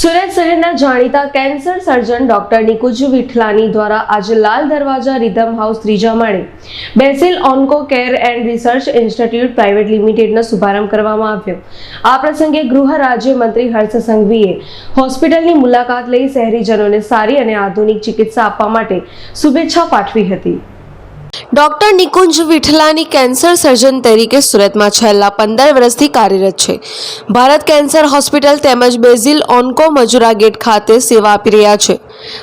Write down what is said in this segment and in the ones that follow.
સુરત શહેરના જાણીતા cancer surgeon doctor Nikunj Vithlani દ્વારા આજે લાલ દરવાજા રિધમ હાઉસ ત્રીજા માળે Basil onco care and research institute private લિમિટેડનો શુભારંભ કરવામાં આવ્યો. આ પ્રસંગે ગૃહ રાજ્ય મંત્રી હર્ષ સંઘવીએ હોસ્પિટલની મુલાકાત લઈ શહેરીજનોને સારી અને આધુનિક ચિકિત્સા આપવા માટે શુભેચ્છા પાઠવી હતી. Doctor Nikunj Vithlani cancer surgeon તરીકે સુરતમાં છેલ્લા પંદર વર્ષથી કાર્યરત છે. ભારત કેન્સર હોસ્પિટલ તેમજ બેઝિલ ઓન્કો મજુરા ગેટ ખાતે સેવા આપી રહ્યા છે.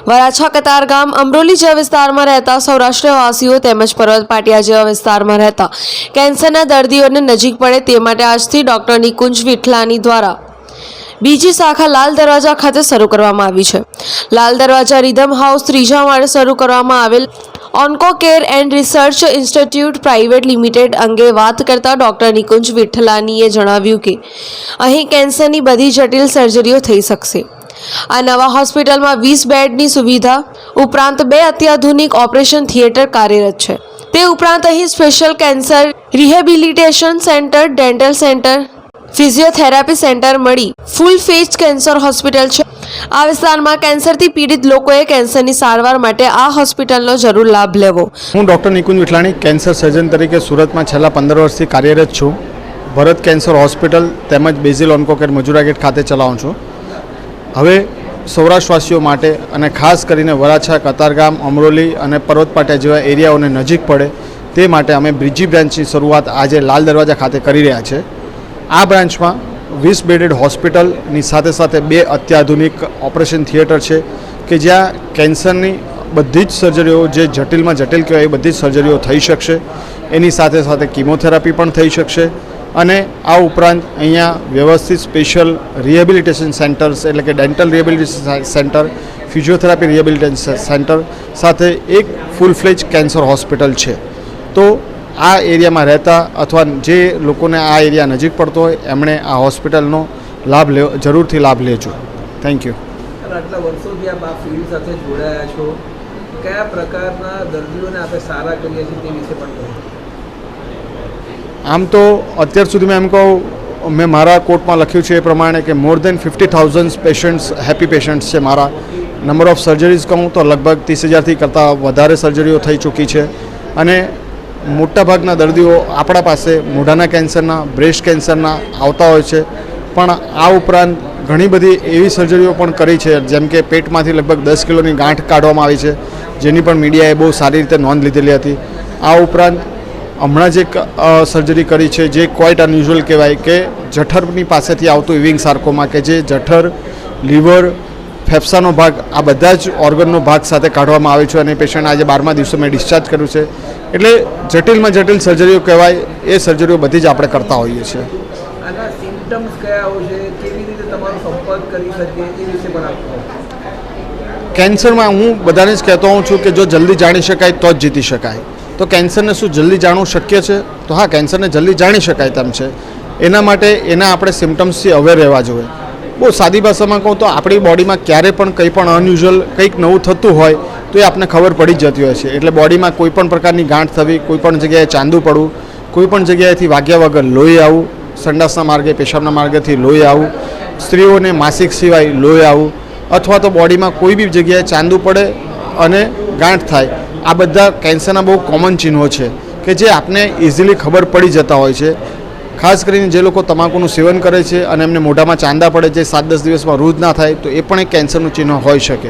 વરાછા કતારગામ અમરોલી જેવા વિસ્તારમાં રહેતા સૌરાષ્ટ્રવાસીઓ તેમજ પર્વત પાટિયા જેવા વિસ્તારમાં રહેતા કેન્સરના દર્દીઓને નજીક પડે તે માટે આજથી ડોક્ટર નિકુંજ વિઠલાની દ્વારા બીજી શાખા લાલ દરવાજા ખાતે શરૂ કરવામાં આવી છે. લાલ દરવાજા રિધમ હાઉસ ત્રીજા માળે શરૂ કરવામાં આવેલ onco care and research institute private limited અંગે વાત કરતા ડોક્ટર નિકુંજ વિઠ્ઠલાનીએ જણાવ્યું કે, અહીં કેન્સરની બધી જટિલ સર્જરીઓ થઈ શકશે. આ નવા હોસ્પિટલમાં વીસ બેડની સુવિધા, ઉપરાંત બે અત્યાધુનિક ઓપરેશન થિયેટર કાર્યરત છે. તે ઉપરાંત અહીં special cancer rehabilitation centre, dental centre, physiotherapy centre મળી ફૂલ ફેજ કેન્સર હોસ્પિટલ છે. આ વિસ્તારમાં કેન્સરથી પીડિત લોકોએ કેન્સરની સારવાર માટે આ હોસ્પિટલનો જરૂર લાભ લેવો. હું doctor Nikunj Vithlani, cancer surgeon તરીકે સુરતમાં છેલ્લા પંદર વર્ષથી કાર્યરત છું. ભરત કેન્સર હોસ્પિટલ તેમજ બેઝિલ ઓન્કોકેર મજુરા ગેટ ખાતે ચલાવું છું. હવે સૌરાષ્ટ્રવાસીઓ માટે અને ખાસ કરીને વરાછા, કતારગામ, અમરોલી અને પર્વતપાટિયા જેવા એરિયાઓને નજીક પડે તે માટે અમે બ્રિજી બ્રાન્ચની શરૂઆત આજે લાલ દરવાજા ખાતે કરી રહ્યા છે. આ બ્રાન્ચમાં વીસ બેડેડ હોસ્પિટલની સાથે સાથે બે અત્યાધુનિક ઓપરેશન થિયેટર છે કે જ્યાં કેન્સરની બધી જ સર્જરીઓ જે જટિલમાં જટિલ કહેવાય એ બધી જ સર્જરીઓ થઈ શકશે. એની સાથે સાથે કિમોથેરાપી પણ થઈ શકશે અને આ ઉપરાંત અહીંયા વ્યવસ્થિત સ્પેશિયલ રિહેબિલિટેશન સેન્ટર્સ એટલે કે dental rehabilitation centre, physiotherapy rehabilitation centre સાથે એક ફૂલ ફ્લેજ કેન્સર હોસ્પિટલ છે. તો આ એરિયામાં રહેતા અથવા જે લોકોને આ એરિયા નજીક પડતો હોય એમણે આ હોસ્પિટલનો લાભ લેવો જરૂરથી લાભ લેજો. થેન્ક યુ આટલા વર્ષોથી આપ આ ફિલ્ડ સાથે જોડાયા છો. કયા પ્રકારના દર્દીઓને આપણે સારા કરીએ છીએ તે વિશે પણ આમ તો અત્યાર સુધી મેં એમ કહું મેં મારા કોર્ટમાં લખ્યું છે એ પ્રમાણે કે more than fifty thousand patients happy patients છે મારા. નંબર ઓફ સર્જરીઝ કહું તો લગભગ ત્રીસ હજારથી કરતાં વધારે સર્જરીઓ થઈ ચૂકી છે. અને મોટાભાગના દર્દીઓ આપણા પાસે મોઢાના કેન્સરના, બ્રેસ્ટ કેન્સરના આવતા હોય છે. પણ આ ઉપરાંત ઘણી બધી એવી સર્જરીઓ પણ કરી છે, જેમ કે પેટમાંથી લગભગ દસ કિલોની ગાંઠ કાઢવામાં આવી છે, જેની પણ મીડિયાએ બહુ સારી રીતે નોંધ લીધેલી હતી. આ ઉપરાંત હમણાં જ સર્જરી કરી છે, જે ક્વાઇટ અનયુઝ્યુઅલ કહેવાય કે જઠરની પાસેથી આવતું ઇવિંગ સાર્કોમાં કે જે જઠર, લીવર ફેફસાનો ભાગ આ બધા જ ઓર્ગનનો ભાગ સાથે કાઢવામાં આવે છે અને પેશન્ટ આજે બારમા દિવસે મેં ડિસ્ચાર્જ કર્યું છે. એટલે જટિલમાં જટિલ સર્જરીઓ કહેવાય એ સર્જરીઓ બધી જ આપણે કરતા હોઈએ છીએ. કેન્સરમાં હું બધાને જ કહેતો હોઉં છું કે જો જલ્દી જાણી શકાય તો જ જીતી શકાય. તો કેન્સરને શું જલ્દી જાણવું શક્ય છે? તો હા કેન્સરને જલ્દી જાણી શકાય તેમ છે. એના માટે એના આપણે સિમ્ટમ્સથી અવેર રહેવા જોઈએ. બહુ સાદી ભાષામાં કહું તો આપણી બોડીમાં ક્યારે પણ કંઈ પણ અનયુઝ્યુઅલ કંઈક નવું થતું હોય તો એ આપણને ખબર પડી જ જતી હોય છે. એટલે બોડીમાં કોઈ પણ પ્રકારની ગાંઠ થવી, કોઈ પણ જગ્યાએ ચાંદું પડવું, કોઈ પણ જગ્યાએથી વાગ્યા વગર લોહી આવવું, સંડાસના માર્ગે, પેશાબના માર્ગેથી લોહી આવવું, સ્ત્રીઓને માસિક સિવાય લોહી આવવું, અથવા તો બોડીમાં કોઈ બી જગ્યાએ ચાંદું પડે અને ગાંઠ થાય, આ બધા કેન્સરના બહુ કોમન ચિહ્નો છે કે જે આપને ઇઝીલી ખબર પડી જતા હોય છે. ખાસ કરીને જે લોકો તમાકુનું સેવન કરે છે અને એમને મોઢામાં ચાંદા પડે છે સાત દસ દિવસમાં રૂજ ના થાય તો એ પણ એક કેન્સરનું ચિહ્ન હોઈ શકે.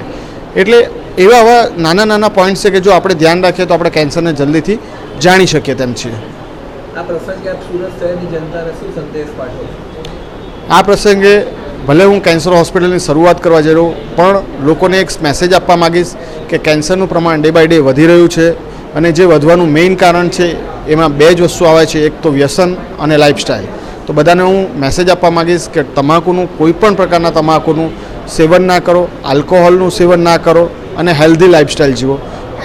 એટલે એવા આવા નાના નાના પોઈન્ટ્સ છે કે જો આપણે ધ્યાન રાખીએ તો આપણે કેન્સરને જલ્દીથી જાણી શકીએ તેમ છીએ આ પ્રસંગે આપ સુરત શહેરની જનતાને શું સંદેશ પાઠવો આ પ્રસંગે ભલે હું કેન્સર હોસ્પિટલની શરૂઆત કરવા જઈ રહ્યો પણ લોકોને એક મેસેજ આપવા માગીશ કે કેન્સરનું પ્રમાણ ડે બાય ડે વધી રહ્યું છે અને જે વધવાનું મેઇન કારણ છે એમાં બે જ વસ્તુ આવે છે, એક તો વ્યસન અને લાઇફસ્ટાઈલ તો બધાને હું મેસેજ આપવા માગીશ કે તમાકુનું કોઈ પણ પ્રકારના તમાકુનું સેવન ના કરો આલ્કોહોલનું સેવન ના કરો અને હેલ્ધી લાઇફસ્ટાઈલ જીવો.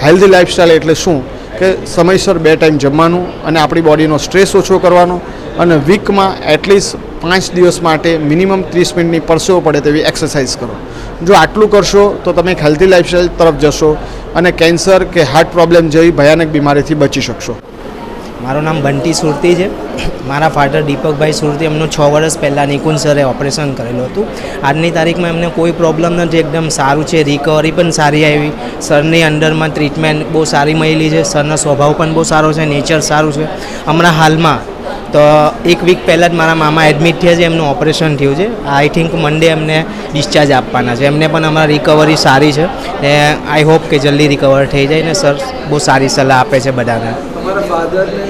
હેલ્ધી લાઇફસ્ટાઈલ એટલે શું? કે સમયસર બે ટાઈમ જમવાનું અને આપણી બોડીનો સ્ટ્રેસ ઓછો કરવાનો અને વીકમાં એટલીસ્ટ પાંચ દિવસ માટે મિનિમમ ત્રીસ મિનિટની પરસેવો પડે તેવી એક્સરસાઇઝ કરો. જો આટલું કરશો તો તમે એક હેલ્ધી લાઇફસ્ટાઈલ તરફ જશો અને કેન્સર કે હાર્ટ પ્રોબ્લેમ જેવી ભયાનક બીમારીથી બચી શકશો. મારું નામ બંટી સુરતી છે. મારા ફાધર દીપકભાઈ સુરતી એમનું છ વર્ષ પહેલાં નિકુંજ સરે ઓપરેશન કરેલું હતું. આજની તારીખમાં એમને કોઈ પ્રોબ્લેમ નથી, એકદમ સારું છે. રિકવરી પણ સારી આવી. સરની અંડરમાં ટ્રીટમેન્ટ બહુ સારી મળેલી છે. સરનો સ્વભાવ પણ બહુ સારો છે. નેચર સારું છે. હમણાં હાલમાં તો એક વીક પહેલાં જ મારા મામા એડમિટ થયા છે, એમનું ઓપરેશન થયું છે. આઈ થિંક મંડે એમને ડિસ્ચાર્જ આપવાના છે. એમને પણ અમારા રિકવરી સારી છે. ને આઈ હોપ કે જલ્દી રિકવર થઈ જાય ને સર બહુ સારી સલાહ આપે છે બધાને. તમારા ફાધરને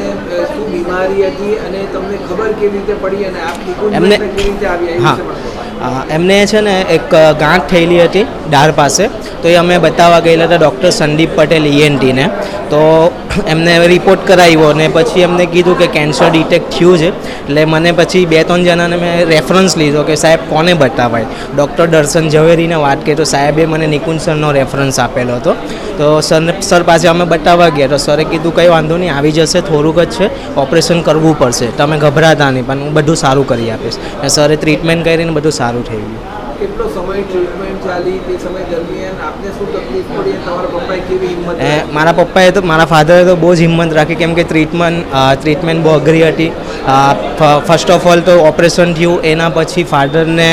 શું બીમારી હતી અને તમને ખબર કેવી રીતે પડી અને આપ એમને- કેવી રીતે આવી હા. એમને છે ને એક ગાંઠ થયેલી હતી ડાળ પાસે. તો એ અમે બતાવવા ગયેલા હતા ડૉક્ટર સંદીપ પટેલ ઈએનટીને તો એમને રિપોર્ટ કરાવ્યો અને પછી એમને કીધું કે કેન્સર ડિટેક્ટ થયું છે. એટલે મને પછી બે ત્રણ જણાને મેં રેફરન્સ લીધો કે સાહેબ કોને બતાવાય? ડૉક્ટર દર્શન ઝવેરીને વાત કરી તો સાહેબે મને નિકુંજ સરનો રેફરન્સ આપેલો હતો. તો સર સર પાસે અમે બતાવવા ગયા તો સરે કીધું કંઈ વાંધો નહીં આવી જશે થોડુંક જ છે. ઓપરેશન કરવું પડશે. તમે ગભરાતા નહીં પણ હું બધું સારું કરી આપીશ. અને સરે ટ્રીટમેન્ટ કરીને બધું સારું થઈ ગયું. કેટલો સમય ટ્રીટમેન્ટ ચાલી તે સમય દરમિયાન આપને શું તકલીફ પડી તમારા પપ્પાએ કેવી હિંમત એ મારા પપ્પાએ તો મારા ફાધરે તો બહુ જ હિંમત રાખી કેમ કે ટ્રીટમેન્ટ ટ્રીટમેન્ટ બહુ અઘરી હતી. ફર્સ્ટ ઓફ ઓલ તો ઓપરેશન થયું એના પછી ફાધરને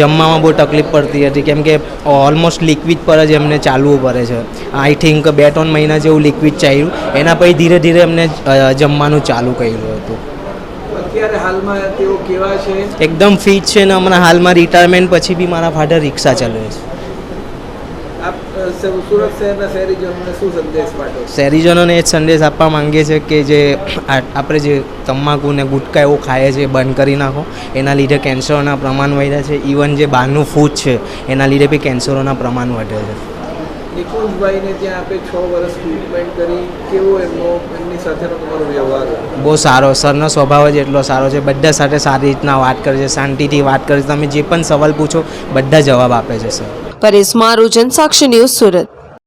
જમવામાં બહુ તકલીફ પડતી હતી કેમ કે ઓલમોસ્ટ લિક્વિડ પર જ એમને ચાલવું પડે છે. આઈ થિંક બે ત્રણ મહિના જેવું લિક્વિડ ચાલ્યું એના પછી ધીરે ધીરે એમને જમવાનું ચાલુ કર્યું હતું. અત્યારે હાલમાં તેઓ કેવા છે? એકદમ ફિટ છે ને હમણાં હાલમાં રિટાયરમેન્ટ પછી બી મારા ફાધર રિક્ષા ચલાવે છે. આપ સુરત શહેરના શહેરીજનોને શું સંદેશ પાઠવો? શહેરીજનોને એ જ સંદેશ આપવા માંગીએ છીએ કે જે આપણે જે તમાકુ ને ગુટકા એવું ખાઈએ છીએ બંધ કરી નાખો. એના લીધે કેન્સરોના પ્રમાણ વધ્યા છે. ઇવન જે બહારનું ફૂડ છે એના લીધે બી કેન્સરોના પ્રમાણ વધે છે. નિકુંજભાઈને ત્યાં આપે છ વર્ષ ટ્રીટમેન્ટ કરી. કેવો એમનો એમની સાથેનો તમારો વ્યવહાર? બહુ સારો. સરનો સ્વભાવ જ એટલો સારો છે. બધા સાથે સારી રીતના વાત કરે છે શાંતિથી વાત કરે છે. તમે જે પણ સવાલ પૂછો બધા જવાબ આપે છે સર. પરેશ મારુજન સાક્ષી ન્યૂઝ સુરત.